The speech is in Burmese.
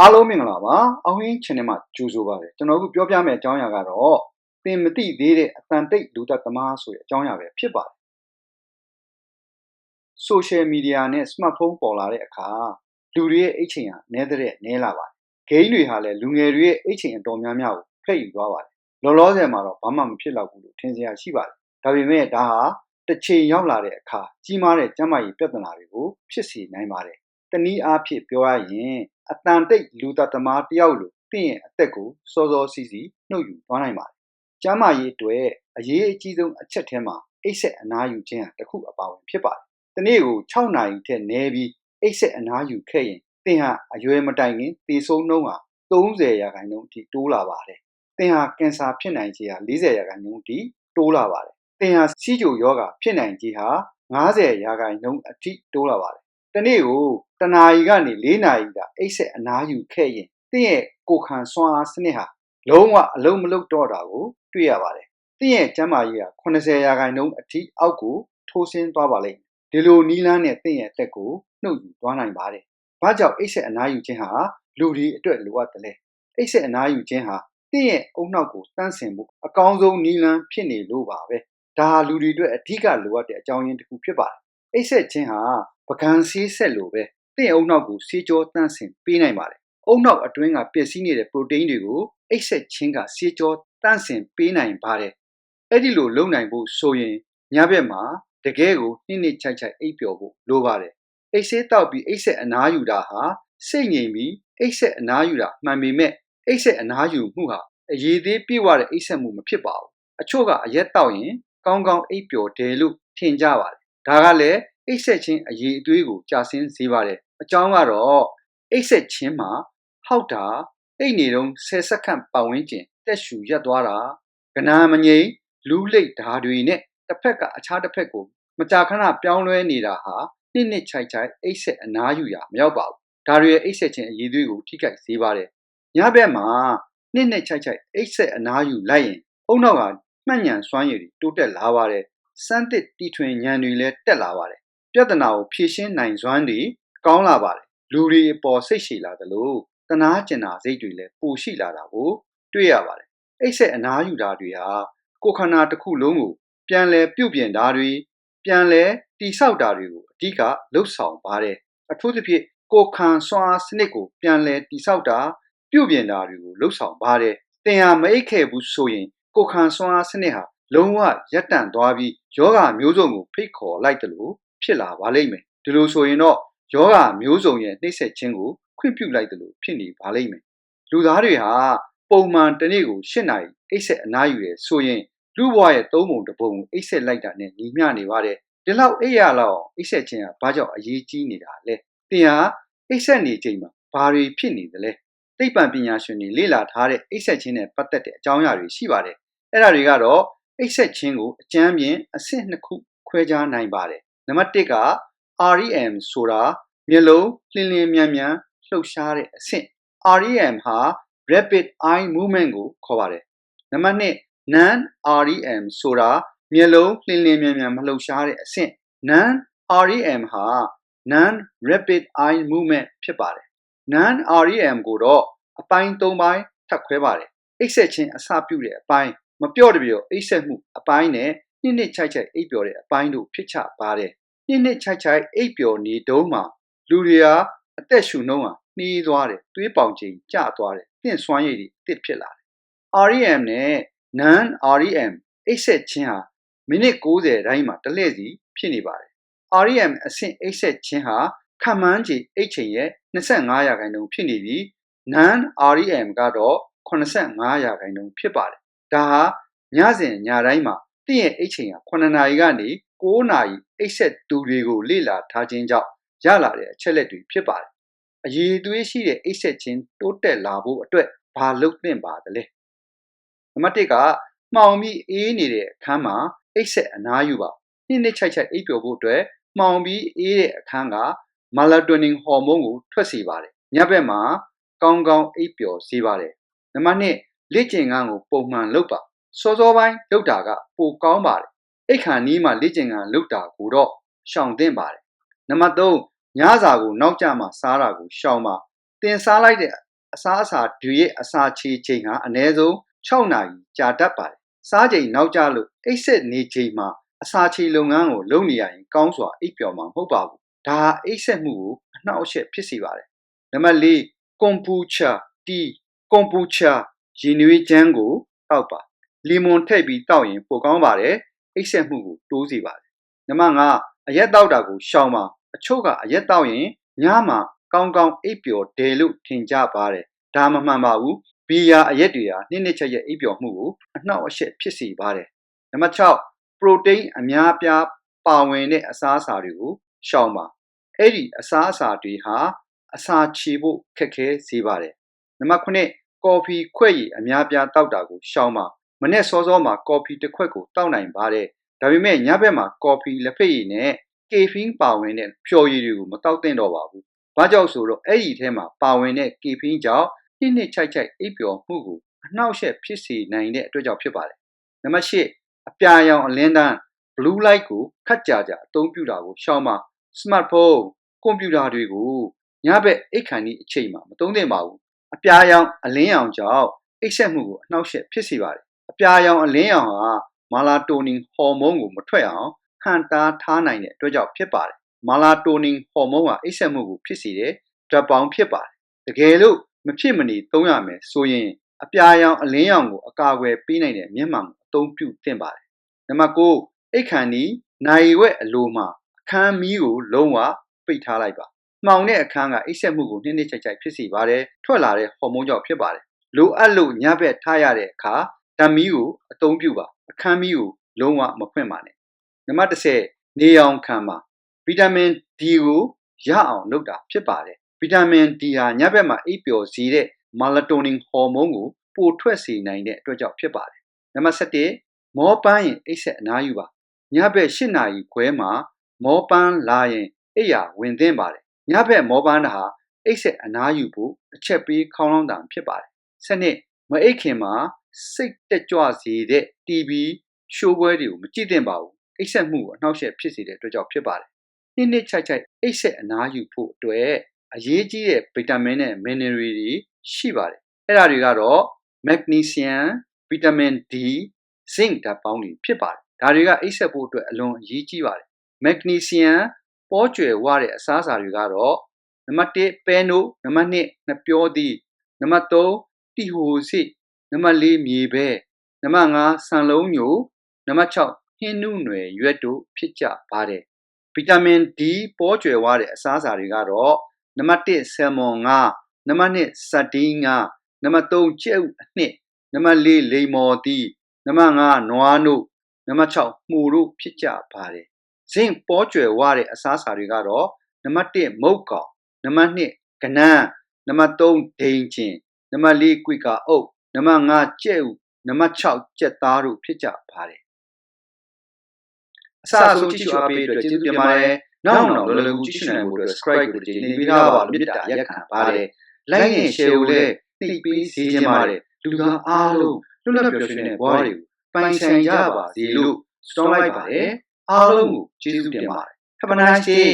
အားလုံးမင်္ဂလာပါအောင်ရင်း channel မှာကြိုဆိုပါရစေကျွန်တော်အခုပြောပြမယ့်အကြောင်းအရာကတော့သင်မသိသေးတဲ့အတန်တိတ်လူသက်သမားဆိုတဲ့အကြောင်းအရာပဲဖြစ်ပါတယ် social media နဲ့ smartphone ပေါ်လာတဲ့အခါလူတွေရဲ့အိတ်ချိန်ဟာနည်းတဲ့နည်းလာပါတယ်ဂိမ်းတွေဟာလည်းလူငယ်တွေရဲ့အိတ်ချိန်အတော်များများကိုဖျက်ယူသွားပါတယ်လောလောဆယ်မှာတော့ဘာမှမဖြစ်တော့ဘူးလို့ထင်စရာရှိပါတယ်ဒါပေမဲ့ဒါဟာတစ်ချိန်ရောက်လာတဲ့အခါကြီးမားတဲ့ကျန်းမာရေးပြဿနာတွေကိုဖြစ်စေနိုင်ပါတယ်တနည်းအားဖြင့်ပြောရရင် အတန်တိတ်လူသားသမားတယောက်လိုတင့်ရဲ့အသက်ကိုစောစောစီးစီးနှုတ်ယူသွားနိုင်ပါတယ်။ကျမ်းမာရေးအတွက်အရေးအကြီးဆုံးအချက်ထဲမှာအိတ်ဆက်အနားယူခြင်းဟာတစ်ခုအပါဝင်ဖြစ်ပါတယ်။တနေ့ကို6နာရီထက်နည်းပြီးအိတ်ဆက်အနားယူခဲ့ရင်သင်ဟာအရွယ်မတိုင်ခင်သေဆုံးနှုန်းဟာ30ရာခိုင်နှုန်းအထိတိုးလာပါတယ်။သင်ဟာကင်ဆာဖြစ်နိုင်ခြေဟာ40ရာခိုင်နှုန်းအထိတိုးလာပါတယ်။သင်ဟာစီးကြိုယောဂဖြစ်နိုင်ခြေဟာ90ရာခိုင်နှုန်းအထိတိုးလာပါတယ်တနေ့ကို တနာရီကနေ၄နာရီတာအိတ်ဆက်အနားယူခဲ့ရင်တင့်ရဲ့ကိုခံစွမ်းအားစနစ်ဟာလုံးဝအလုံးမလုံးတော့တာကိုတွေ့ရပါတယ်။တင့်ရဲ့ကျန်းမာရေးဟာ80ရာခိုင်နှုန်းအထိအောက်ကိုထိုးဆင်းသွားပါလိမ့်မယ်။ဒီလိုနီးလန်းတဲ့တင့်ရဲ့အသက်ကိုနှုတ်ယူသွားနိုင်ပါတယ်။ဘာကြောင့်အိတ်ဆက်အနားယူခြင်းဟာလူဒီအတွက်လိုအပ်တယ်လဲ။အိတ်ဆက်အနားယူခြင်းဟာတင့်ရဲ့အုံနောက်ကိုတန့်စင်ဖို့အကောင်းဆုံးနီးလန်းဖြစ်နေလို့ပါပဲ။ဒါဟာလူတွေအတွက်အဓိကလိုအပ်တဲ့အကြောင်းရင်းတစ်ခုဖြစ်ပါတယ်။အိတ်ဆက်ခြင်းဟာပကံဆေးဆက်လို့ပဲ တင့်အုံနောက်ကိုဆေးကြောတန့်စင်ပေးနိုင်ပါတယ်။အုံနောက်အတွင်းကပျက်စီးနေတဲ့ပရိုတိန်းတွေကိုအိတ်ဆက်ခြင်းကဆေးကြောတန့်စင်ပေးနိုင်ပါတယ်။အဲ့ဒီလိုလုပ်နိုင်ဖို့ဆိုရင်ညဘက်မှာတကယ်ကိုနှိမ့်နှိမ့်ချိုက်ချိုက်အိပ်ပျော်ဖို့လိုပါတယ်။အိတ်ဆေးတောက်ပြီးအိတ်ဆက်အနားယူတာဟာစိတ်ငြိမ်ပြီးအိတ်ဆက်အနားယူတာမှန်ပေမဲ့အိတ်ဆက်အနားယူမှုဟာအရေးသေးပြည့်ဝတဲ့အိတ်ဆက်မှုမဖြစ်ပါဘူး။အချို့ကအရက်တောက်ရင်ကောင်းကောင်းအိပ်ပျော်တယ်လို့ထင်ကြပါတယ်။ဒါကလည်းအိတ်ဆက်ခြင်းအရေးအသွေးကိုကြာဆင်းစေပါတယ် အကြောင်းကတော့အိတ်ဆက်ခြင်းမှာဟောက်တာအိတ်နေတော့ဆယ်စက္ကန့်ပတ်ဝန်းကျင်တက်ရှူရက်သွားတာကနာမငိမ့်လူးလိတ်ဓာတွေနဲ့တစ်ဖက်ကအခြားတစ်ဖက်ကိုမကြာခဏပြောင်းလဲနေတာဟာနှစ်နှစ်ချိုက်ချိုက်အိတ်ဆက်အနားယူရမရောက်ပါဘူးဒါတွေရဲ့အိတ်ဆက်ခြင်းအရေးသွေးကိုထိခိုက်စေပါတယ်ညဘက်မှာနှစ်နှစ်ချိုက်ချိုက်အိတ်ဆက်အနားယူလိုက်ရင်အုံနောက်ကမှတ်ညံစွမ်းရည်တိုးတက်လာပါတယ်စမ်းသစ်တီထွင်ဉာဏ်တွေလည်းတက်လာပါတယ်ပြဿနာကိုဖြေရှင်းနိုင်စွမ်းတွေ ကောင်းလာပါတယ်လူတွေအပေါ်စိတ်ရှည်လာသလိုတနာကျင်နာစိတ်တွေလည်းပိုရှိလာတာကိုတွေ့ရပါတယ်အိတ်ဆက်အနားယူတာတွေဟာကိုယ်ခန္ဓာတစ်ခုလုံးကိုပြန်လဲပြုတ်ပြင်တာတွေပြန်လဲတိဆောက်တာတွေကိုအဓိကလှုပ်ဆောင်ပါတယ်အထူးသဖြင့်ကိုယ်ခံစွမ်းအားစနစ်ကိုပြန်လဲတိဆောက်တာပြုတ်ပြင်တာတွေကိုလှုပ်ဆောင်ပါတယ်တင်ဟာမအိတ်ခဲ့ဘူးဆိုရင်ကိုယ်ခံစွမ်းအားစနစ်ဟာလုံးဝရပ်တန့်သွားပြီးယောဂမျိုးစုံကိုဖိတ်ခေါ်လိုက်တယ်လို့ဖြစ်လာပါလိမ့်မယ်ဒီလိုဆိုရင်တော့ ယောဂမျိုးစုံရဲ့နှိမ့်ဆက်ခြင်းကိုခွင့်ပြုလိုက်တယ်လို့ဖြစ်နေပါလိမ့်မယ်လူသားတွေဟာပုံမှန်တစ်နေ့ကို၈နာရီအိပ်ဆက်အနားယူတယ်ဆိုရင်လူဘဝရဲ့သုံးပုံတစ်ပုံကိုအိပ်ဆက်လိုက်တာနဲ့ညီမျှနေပါတယ်ဒီလောက်အိပ်ရလောက်အိပ်ဆက်ခြင်းကဘာကြောင့်အရေးကြီးနေတာလဲတင်ဟာအိပ်ဆက်နေချိန်မှာဘာတွေဖြစ်နေသလဲသိပ္ပံပညာရှင်တွေလေ့လာထားတဲ့အိပ်ဆက်ခြင်းနဲ့ပတ်သက်တဲ့အကြောင်းအရာတွေရှိပါတယ်အဲ့ဒါတွေကတော့အိပ်ဆက်ခြင်းကိုအကျမ်းပြင်းအဆင့်နှစ်ခုခွဲခြားနိုင်ပါတယ်နံပါတ်1က REM ဆိုတာမျက်လုံးလျင်လျင်မြန်မြန်လှုပ်ရှားတဲ့အဆင့် REM ဟာ rapid eye movement ကိုခေါ်ပါတယ်နံပါတ်2 non REM ဆိုတာမျက်လုံးလျင်လျင်မြန်မြန်မလှုပ်ရှားတဲ့အဆင့် non REM ဟာ non rapid eye movement ဖြစ်ပါတယ် non REM ကိုတော့အပိုင်း၃ပိုင်းထပ်ခွဲပါတယ်အိတ်ဆက်ခြင်းအစပြုတဲ့အပိုင်းမပြော့တပြော့အိတ်ဆက်မှုအပိုင်းနဲ့နှစ်နှစ်ချိုက်ချိုက်အိပ်ပျော်တဲ့အပိုင်းတို့ဖြစ်ချပါတယ် နှစ်နှစ်ချိုက်ချိုက်အိပ်ပျော်နေတုံးမှာလူတွေဟာအသက်ရှူနှုံးဟာနှီးသွားတယ်သွေးပေါင်ချိန်ကျသွားတယ်တင့်စွမ်းရည်တွေအစ်ဖြစ်လာတယ် REM နဲ့ non REM အိပ်ဆက်ခြင်းဟာမိနစ်60တိုင်းမှာတစ်လှည့်စီဖြစ်နေပါတယ် REM အဆင့်အိပ်ဆက်ခြင်းဟာခံမှန်းခြေအိတ်ချိန်ရဲ့25ရာခိုင်နှုန်းဖြစ်နေပြီး non REM ကတော့85ရာခိုင်နှုန်းဖြစ်ပါတယ်ဒါဟာညစဉ်ညတိုင်းမှာတင့်ရဲ့အိတ်ချိန်ဟာ9နာရီကနေ9နာရီ အိတ်ဆက်သူတွေကိုလေ့လာထားခြင်းကြောင့်ရလာတဲ့အချက်လက်တွေဖြစ်ပါတယ်။အရေးသွေးရှိတဲ့အိတ်ဆက်ခြင်းတိုးတက်လာဖို့အတွက်ဘာလုပ်သင့်ပါသလဲ။နံပါတ်1ကမှောင်ပြီးအေးနေတဲ့အခန်းမှာအိတ်ဆက်အနားယူပါ။နှစ်နှစ်ချိုက်ချိုက်အိပ်ပျော်ဖို့အတွက်မှောင်ပြီးအေးတဲ့အခန်းကမလာတိုနင်ဟော်မုန်းကိုထွက်စေပါတယ်။ညဘက်မှာကောင်းကောင်းအိပ်ပျော်စေပါတယ်။နံပါတ်2လေ့ကျင့်ခန်းကိုပုံမှန်လုပ်ပါ။စောစောပိုင်းလုပ်တာကပိုကောင်းပါတယ်။ အိတ်ခါနီးမှာလေ့ကျင့်ခန်းလုပ်တာကိုတော့ရှောင်သင့်ပါတယ်။နံပါတ်3ညစာကိုနောက်ကျမှစားတာကိုရှောင်ပါ။တင်စားလိုက်တဲ့အစားအစာတွေရဲ့အစာချေချိန်ဟာအနည်းဆုံး6နာရီကြာတတ်ပါတယ်စားချိန်နောက်ကျလို့အိပ်ဆက်နေချိန်မှာအစာချေလုပ်ငန်းကိုလုပ်နေရရင်ကောင်းစွာအိပ်ပျော်မှာမဟုတ်ပါဘူးဒါဟာအိပ်ဆက်မှုကိုအနှောက်အယှက်ဖြစ်စေပါတယ်နံပါတ်၄ကွန်ပူချာတီကွန်ပူချာရေနွေးချမ်းကိုတောက်ပါလီမွန်ထည့်ပြီးတောက်ရင်ပိုကောင်းပါတယ် အိပ်ဆက်မှုကိုတိုးစေပါတယ်နံပါတ်၅အရက်တောက်တာကိုရှောင်ပါအချို့ကအရက်တောက်ရင်ညမှာကောင်းကောင်းအိပ်ပျော်တယ်လို့ထင်ကြပါတယ်ဒါမမှန်ပါဘူးဘီယာအရက်တွေဟာနှစ်နှစ်ချက်ရက်အိပ်ပျော်မှုကိုအနှောက်အယှက်ဖြစ်စေပါတယ်နံပါတ်6ပရိုတိန်းအများပြားပါဝင်တဲ့အစားအစာတွေကိုရှောင်ပါအဲ့ဒီအစားအစာတွေဟာအစာချေဖို့ခက်ခဲစေပါတယ်နံပါတ်9ကော်ဖီခွက်ရည်အများပြားတောက်တာကိုရှောင်ပါ မနေ့စောစောမှာကော်ဖီတစ်ခွက်ကိုတောက်နိုင်ပါတယ်ဒါပေမဲ့ညဘက်မှာကော်ဖီလက်ဖက်ရည်နဲ့ကေဖင်းပါဝင်တဲ့ဖြော်ရည်တွေကိုမတောက်သင့်တော့ပါဘူး။ဘာကြောင့်ဆိုတော့အဲ့ဒီထဲမှာပါဝင်တဲ့ကေဖင်းကြောင့်နှစ်နှစ်ချိုက်ချိုက်အိပ်ပျော်မှုကိုအနှောက်အယှက်ဖြစ်စေနိုင်တဲ့အတွက်ကြောင့်ဖြစ်ပါတယ်။နံပါတ်၈အပြာရောင်အလင်းတန်း blue light ကိုခက်ကြကြအသုံးပြုတာကိုရှောင်ပါ smartphone ကွန်ပျူတာတွေကိုညဘက်အိတ်ခမ်းဒီအချိန်မှာမသုံးသင့်ပါဘူး။အပြာရောင်အလင်းရောင်ကြောင့်အိပ်ဆက်မှုကိုအနှောက်အယှက်ဖြစ်စေပါတယ်။ အပြာရောင်အလင်းရောင်ဟာမာလာတိုနင်ဟော်မုန်းကိုမထွက်အောင်ဟန်တားထားနိုင်တဲ့အတွက်ကြောင့်ဖြစ်ပါတယ်။မာလာတိုနင်ဟော်မုန်းဟာအိပ်ဆက်မှုကိုဖြစ်စေတဲ့ဓာတ်ပေါင်းဖြစ်ပါတယ်။တကယ်လို့မဖြစ်မနေသုံးရမယ်ဆိုရင်အပြာရောင်အလင်းရောင်ကိုအကာအကွယ်ပေးနိုင်တဲ့မျက်မှန်ကိုအသုံးပြုသင့်ပါတယ်။နံပါတ်9အိတ်ခမ်းဒီနိုင်ဝက်အလိုမှာအခန်းမီးကိုလုံးဝပိတ်ထားလိုက်ပါ။မှောင်တဲ့အခန်းကအိတ်ဆက်မှုကိုနှိမ့်နှိမ့်ချိုက်ချိုက်ဖြစ်စေပါတယ်။ထွက်လာတဲ့ဟော်မုန်းကြောင့်ဖြစ်ပါတယ်။လိုအပ်လို့ညဘက်ထားရတဲ့အခါ ဓာတ်မီးကိုအသုံးပြုပါအခန်းမီးကိုလုံးဝမဖွင့်ပါနဲ့နံပါတ်10နေအောင်ခံပါဗီတာမင် D ကိုရအောင်လုပ်တာဖြစ်ပါတယ်ဗီတာမင် D ဟာညဘက်မှာအိပ်ပျော်စေတဲ့မာလတိုနင်ဟော်မုန်းကိုပိုထွက်စေနိုင်တဲ့အတွက်ကြောင့်ဖြစ်ပါတယ်နံပါတ်7မောပန်းရင်အိပ်ဆက်အနားယူပါညဘက်8နာရီခွဲမှာမောပန်းလာရင်အိပ်ရာဝင်သင့်ပါတယ်ညဘက်မောပန်းတာဟာအိပ်ဆက်အနားယူဖို့အချက်ပေးခေါင်းလောင်းတာဖြစ်ပါတယ်စနစ်မအိတ်ခင်မှာ စိတ်တက်ကြွစေတဲ့ TV ရှိုးပွဲတွေကိုမကြည့်သင့်ပါဘူးအိတ်ဆက်မှုကိုအနှောက်အယှက်ဖြစ်စေတဲ့အတွက်ကြောင့်ဖြစ်ပါတယ်နှစ်နှစ်ချိုက်ချိုက်အိတ်ဆက်အနားယူဖို့အတွက်အရေးကြီးတဲ့ဗီတာမင်နဲ့မင်းနယ်ရီတွေရှိပါတယ်အဲ့ဒါတွေကတော့ magnesium ဗီတာမင် D zinc ဓာတ်ပေါင်းတွေဖြစ်ပါတယ်ဒါတွေကအိတ်ဆက်ဖို့အတွက်အလွန်အရေးကြီးပါတယ် magnesium ပေါ်ကျွယ်ဝတဲ့အစားအစာတွေကတော့နံပါတ်1ပဲနို့နံပါတ်2နှပြောသီးနံပါတ်3တီဟိုစီ နံပါတ်4မြေပဲနံပါတ်5ဆန်လုံးညိုနံပါတ်6ဟင်းနုနယ်ရွက်တို့ဖြစ်ကြပါတယ်ဗီတာမင် D ပေါ်ကျွယ်ဝတဲ့အစားအစာတွေကတော့နံပါတ်1ဆယ်မွန်ငါနံပါတ်2စတီးငါနံပါတ်3ကြက်ဥအနှစ်နံပါတ်4လိမ္မော်သီးနံပါတ်5နွားနို့နံပါတ်6မှုတို့ဖြစ်ကြပါတယ်ဇင့်ပေါ်ကျွယ်ဝတဲ့အစားအစာတွေကတော့နံပါတ်1မုတ်ကောင်နံပါတ်2ကနန်းနံပါတ်3ဒိန်ချင်နံပါတ်4ကွိကာအုပ် နံပါတ်5ကြက်ဥနံပါတ်6ကြက်သားတို့ဖြစ်ကြပါတယ်အစအဆုံးကြည့်ရှုအားပေးအတွက်ကျေးဇူးတင်ပါတယ်နောက်နောက်လောလောကူကြည့်ရှုနိုင်ဖို့အတွက် subscribe ကိုတင်ပေးထားပါလို့မြစ်တာရက်ခံပါတယ် like နဲ့ share ကိုလည်းနှိပ်ပေးစေချင်ပါတယ်လူသားအားလုံးလွတ်လပ်ပျော်ရွှင်တဲ့ဘဝတွေကိုပိုင်ဆိုင်ကြပါစေလို့ storm လိုက်ပါတယ်အားလုံးကိုကျေးဇူးတင်ပါတယ် Have a nice day